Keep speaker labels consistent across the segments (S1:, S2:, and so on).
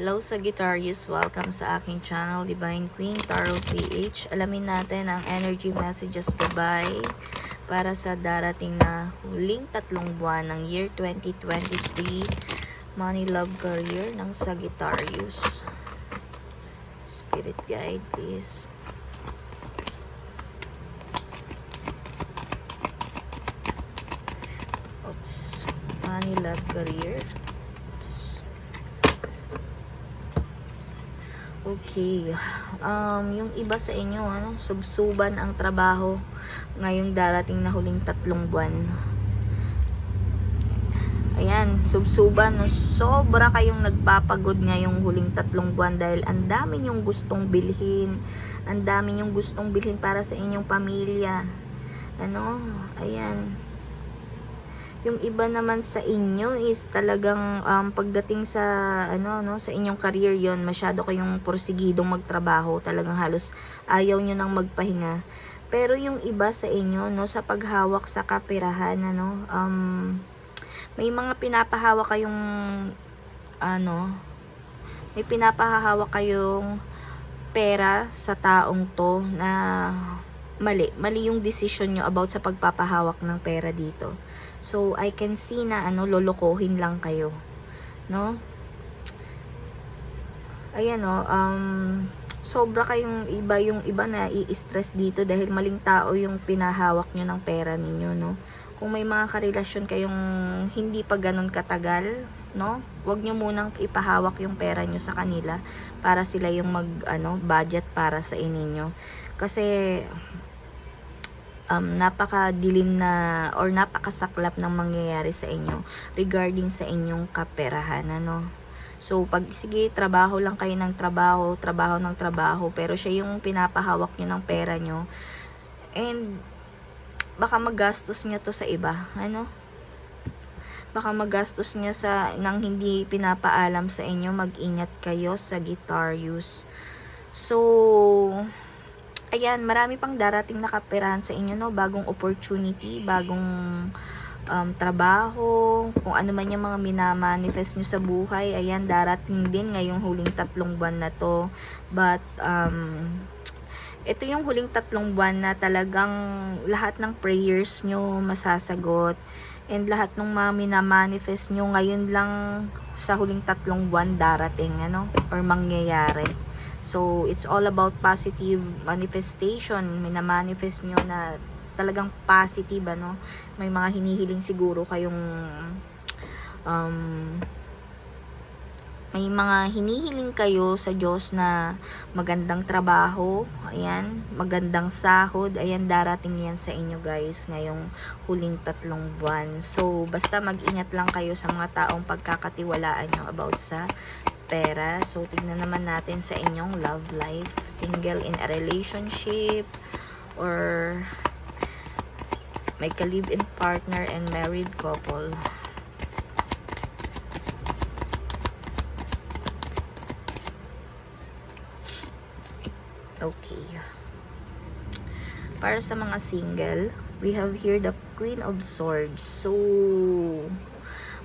S1: Hello sa Guitarius, welcome sa aking channel, Divine Queen Tarot PH. Alamin natin ang energy messages gabay para sa darating na huling tatlong buwan ng year 2023 Money Love Career ng Sagittarius. Spirit guide, please. Oops. Money Love Career. Okay. Um, yung iba sa inyo, ano, subsuban ang trabaho ngayong darating na huling tatlong buwan. Ayan, subsuban. No? Sobra kayong nagpapagod ngayong huling tatlong buwan dahil ang dami yung gustong bilhin. Ang dami yung gustong bilhin para sa inyong pamilya. Ano? Ayan yung iba naman sa inyo is talagang um, pagdating sa ano no sa inyong career yon masyado kayong porsigidong magtrabaho. Talagang halos ayaw nyo nang magpahinga. Pero yung iba sa inyo no sa paghawak sa kapirahan ano um, may mga pinapahawak kayong ano may pinapahawak kayong pera sa taong to na mali. Mali yung decision nyo about sa pagpapahawak ng pera dito So, I can see na ano, lolokohin lang kayo. No? Ayan o, um, sobra kayong iba yung iba na i-stress dito dahil maling tao yung pinahawak nyo ng pera ninyo, no? Kung may mga karelasyon kayong hindi pa ganun katagal, no? Huwag nyo munang ipahawak yung pera nyo sa kanila para sila yung mag, ano, budget para sa ininyo. Kasi, um, napakadilim na or napakasaklap ng mangyayari sa inyo regarding sa inyong kaperahan ano? So pag sige trabaho lang kayo ng trabaho trabaho ng trabaho pero siya yung pinapahawak nyo ng pera nyo and baka magastos niya to sa iba ano? Baka magastos niya sa nang hindi pinapaalam sa inyo mag-ingat kayo sa guitar use. So ayan, marami pang darating na sa inyo, no? Bagong opportunity, bagong um, trabaho, kung ano man yung mga minamanifest nyo sa buhay, ayan, darating din ngayong huling tatlong buwan na to. But, um, ito yung huling tatlong buwan na talagang lahat ng prayers nyo masasagot and lahat ng mga minamanifest nyo ngayon lang sa huling tatlong buwan darating, ano, or mangyayari. So, it's all about positive manifestation. May na-manifest nyo na talagang positive, ano? May mga hinihiling siguro kayong um, may mga hinihiling kayo sa Diyos na magandang trabaho, ayan, magandang sahod, ayan, darating yan sa inyo guys ngayong huling tatlong buwan. So, basta mag-ingat lang kayo sa mga taong pagkakatiwalaan nyo about sa pera. So, tignan naman natin sa inyong love life. Single in a relationship or may ka-live-in partner and married couple. Okay. Para sa mga single, we have here the Queen of Swords. So,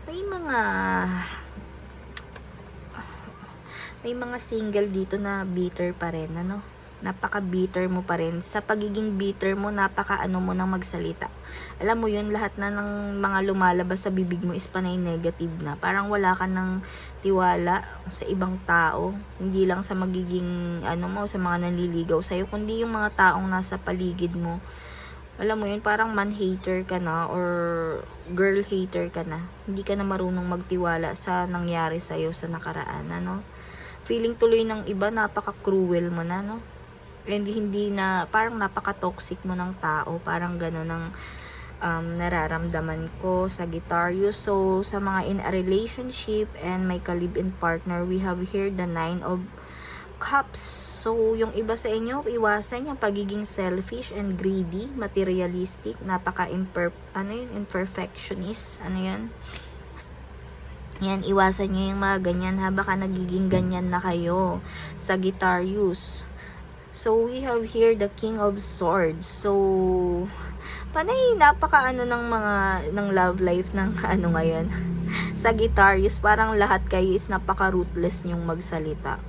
S1: may mga may mga single dito na bitter pa rin, ano? Napaka-bitter mo pa rin. Sa pagiging bitter mo, napaka-ano mo nang magsalita. Alam mo yun, lahat na ng mga lumalabas sa bibig mo is panay negative na. Parang wala ka ng tiwala sa ibang tao. Hindi lang sa magiging, ano mo, sa mga nanliligaw sa'yo, kundi yung mga taong nasa paligid mo. Alam mo yun, parang man-hater ka na or girl-hater ka na. Hindi ka na marunong magtiwala sa nangyari sa'yo sa nakaraan, ano? Feeling tuloy ng iba napaka-cruel mo na, no? And hindi na, parang napaka-toxic mo ng tao. Parang gano'n ang um, nararamdaman ko sa Guitarius. So, sa mga in a relationship and may ka-live-in partner, we have here the nine of cups. So, yung iba sa inyo, iwasan yung pagiging selfish and greedy, materialistic, napaka-imper, ano yun, imperfectionist, ano yun? Yan, iwasan nyo yung mga ganyan ha. Baka nagiging ganyan na kayo sa use. So, we have here the King of Swords. So, panay napaka ano ng mga ng love life ng ano ngayon Sagittarius, parang lahat kayo is napaka-ruthless nyong magsalita.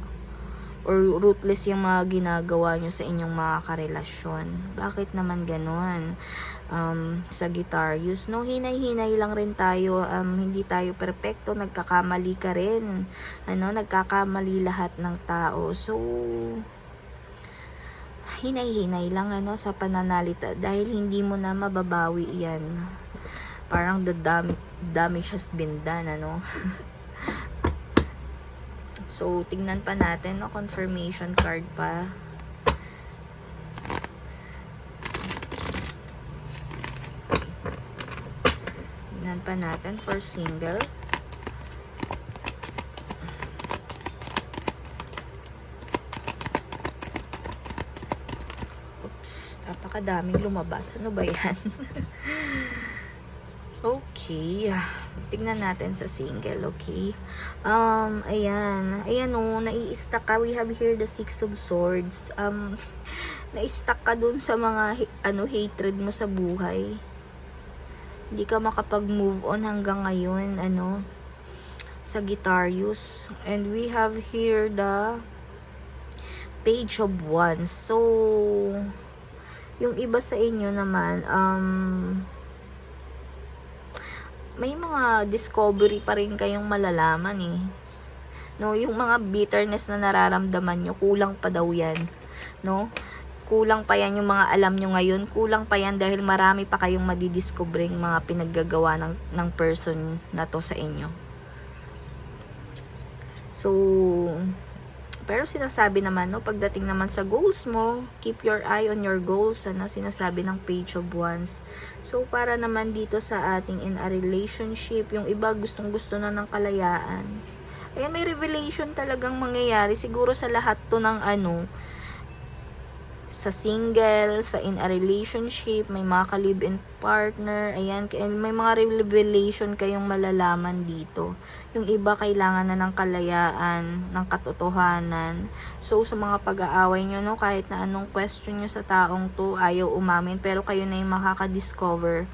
S1: Or ruthless yung mga ginagawa nyo sa inyong mga karelasyon. Bakit naman ganon? Um, Sagittarius, no, hinay-hinay lang rin tayo. Um, hindi tayo perpekto, nagkakamali ka rin. Ano, nagkakamali lahat ng tao. So, hinay-hinay lang ano sa pananalita dahil hindi mo na mababawi yan parang the dam damage has been done ano so tingnan pa natin no confirmation card pa tingnan pa natin for single Oops, napakadaming lumabas. Ano ba yan? okay. Tingnan natin sa single, okay? Um, ayan. Ayan o, nai-stuck ka. We have here the Six of Swords. Um, na-stuck ka dun sa mga, ano, hatred mo sa buhay. Hindi ka makapag-move on hanggang ngayon, ano, Sagittarius. And we have here the page of wands. So, yung iba sa inyo naman, um, may mga discovery pa rin kayong malalaman eh. No, yung mga bitterness na nararamdaman nyo, kulang pa daw yan. No? Kulang pa yan yung mga alam nyo ngayon. Kulang pa yan dahil marami pa kayong madidiscovering mga pinaggagawa ng, ng person na to sa inyo. So, pero sinasabi naman, no, pagdating naman sa goals mo, keep your eye on your goals, ano, sinasabi ng page of wands. So, para naman dito sa ating in a relationship, yung iba gustong gusto na ng kalayaan. Ayan, may revelation talagang mangyayari. Siguro sa lahat to ng ano, sa single, sa in a relationship, may mga ka-live-in partner, ayan, may mga revelation kayong malalaman dito. Yung iba kailangan na ng kalayaan, ng katotohanan. So, sa mga pag-aaway nyo, no, kahit na anong question nyo sa taong to, ayaw umamin, pero kayo na yung makaka-discover.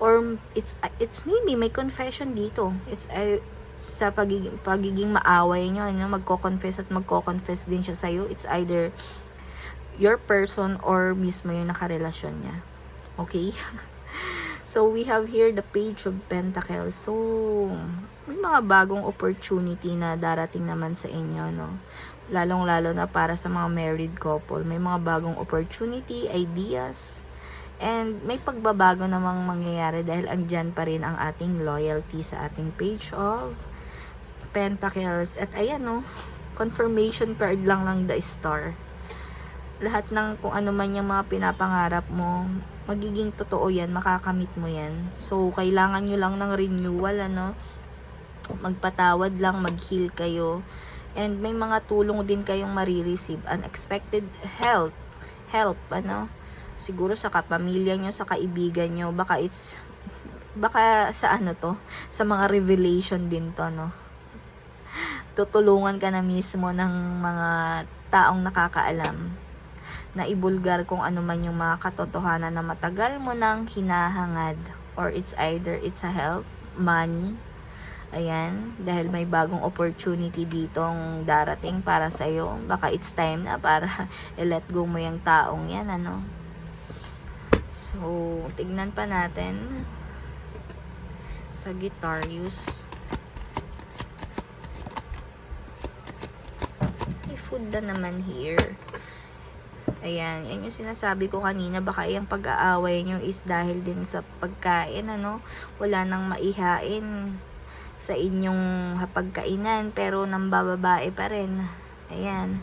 S1: Or, it's, it's maybe may confession dito. It's, uh, sa pagiging, pagiging maaway nyo, ano, magko-confess at magko-confess din siya sa'yo. It's either your person or mismo yung nakarelasyon niya. Okay? so, we have here the page of pentacles. So, may mga bagong opportunity na darating naman sa inyo, no? Lalong-lalo na para sa mga married couple. May mga bagong opportunity, ideas, and may pagbabago namang mangyayari dahil andyan pa rin ang ating loyalty sa ating page of pentacles. At ayan, no? Confirmation card lang lang the star lahat ng kung ano man yung mga pinapangarap mo, magiging totoo yan, makakamit mo yan. So, kailangan nyo lang ng renewal, ano, magpatawad lang, mag-heal kayo. And may mga tulong din kayong marireceive. Unexpected help. Help, ano. Siguro sa kapamilya nyo, sa kaibigan nyo. Baka it's, baka sa ano to, sa mga revelation din to, no. Tutulungan ka na mismo ng mga taong nakakaalam na ibulgar kung ano man yung mga katotohanan na matagal mo nang hinahangad or it's either it's a help, money, ayan, dahil may bagong opportunity ditong darating para sa iyo. Baka it's time na para i-let go mo yung taong yan, ano. So, tignan pa natin. Sagittarius. May food na naman here. Ayan, yan yung sinasabi ko kanina, baka yung pag-aaway nyo is dahil din sa pagkain, ano, wala nang maihain sa inyong hapagkainan, pero nang bababae pa rin. Ayan.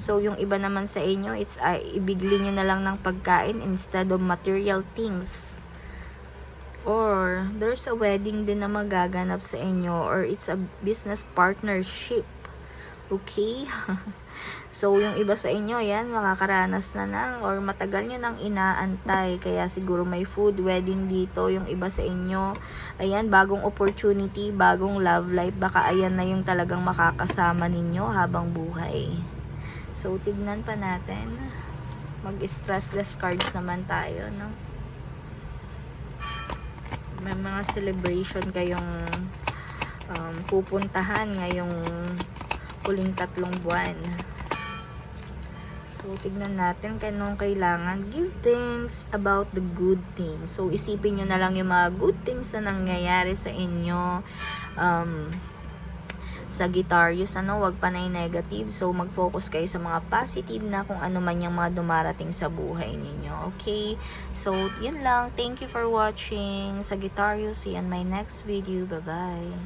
S1: So, yung iba naman sa inyo, it's uh, ibigli nyo na lang ng pagkain instead of material things. Or, there's a wedding din na magaganap sa inyo, or it's a business partnership. Okay? So, yung iba sa inyo, yan, makakaranas na ng, or matagal nyo nang inaantay. Kaya siguro may food wedding dito. Yung iba sa inyo, ayan, bagong opportunity, bagong love life. Baka ayan na yung talagang makakasama ninyo habang buhay. So, tignan pa natin. Mag-stressless cards naman tayo, no? May mga celebration kayong um, pupuntahan ngayong huling tatlong buwan. So, tignan natin kanong kailangan. Give thanks about the good things. So, isipin nyo na lang yung mga good things na nangyayari sa inyo. Um, Sagittarius, ano, wag pa na negative. So, mag-focus kayo sa mga positive na kung ano man yung mga dumarating sa buhay ninyo. Okay? So, yun lang. Thank you for watching. Sagittarius, see you on my next video. Bye-bye.